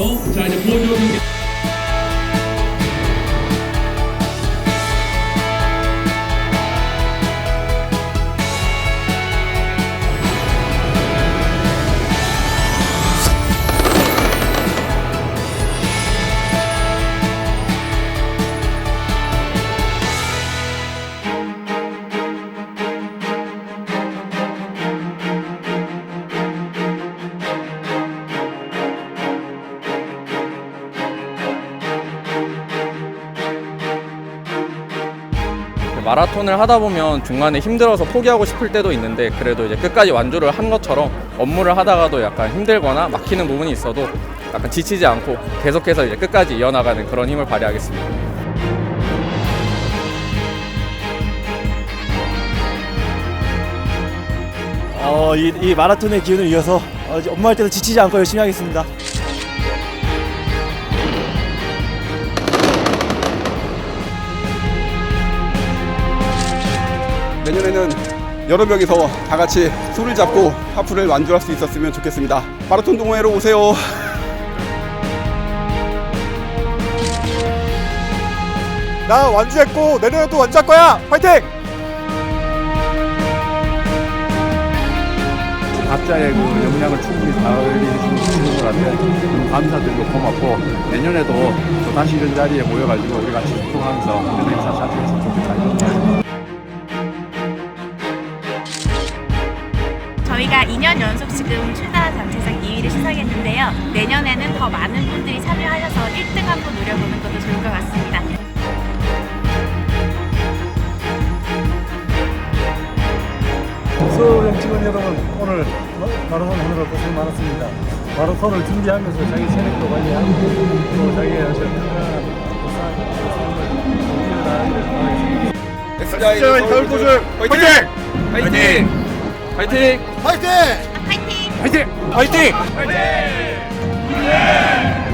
자 이제 보여주는 게 마라톤을 하다 보면 중간에 힘들어서 포기하고 싶을 때도 있는데 그래도 이제 끝까지 완주를 한 것처럼 업무를 하다가도 약간 힘들거나 막히는 부분이 있어도 약간 지치지 않고 계속해서 이제 끝까지 이어나가는 그런 힘을 발휘하겠습니다. 어, 이, 이 마라톤의 기운을 이어서 어, 이제 업무할 때도 지치지 않고 열심히 하겠습니다. 내년에는 여러 명이서 다 같이 손을 잡고 하프를 완주할 수 있었으면 좋겠습니다. 마라톤 동호회로 오세요. 나 완주했고 내년에도 완주할 거야. 파이팅! 각자의 그 역량을 충분히 다해주신 분들한테 감사드리고 고맙고 내년에도 또 다시 이런 자리에 모여가지고 우리 같이 소통하면서 이런 행사 잘 했으면 좋겠다. 저희가 2년 연속 지금 출다 단체상 2위를 수상했는데요. 내년에는 더 많은 분들이 참여하셔서 1등 한번 노려보는 것도 좋을 것 같습니다. 서울형 직원 여러분 오늘 마라톤 하느라 고생 많았습니다. 마라톤을 준비하면서 자기 체력도 관리하고 또 자기의 건강한 삶을 SJ 서울 고 수 파이팅! 파이팅! 파이팅! 파이팅! 파이팅! 파이팅! 파이팅!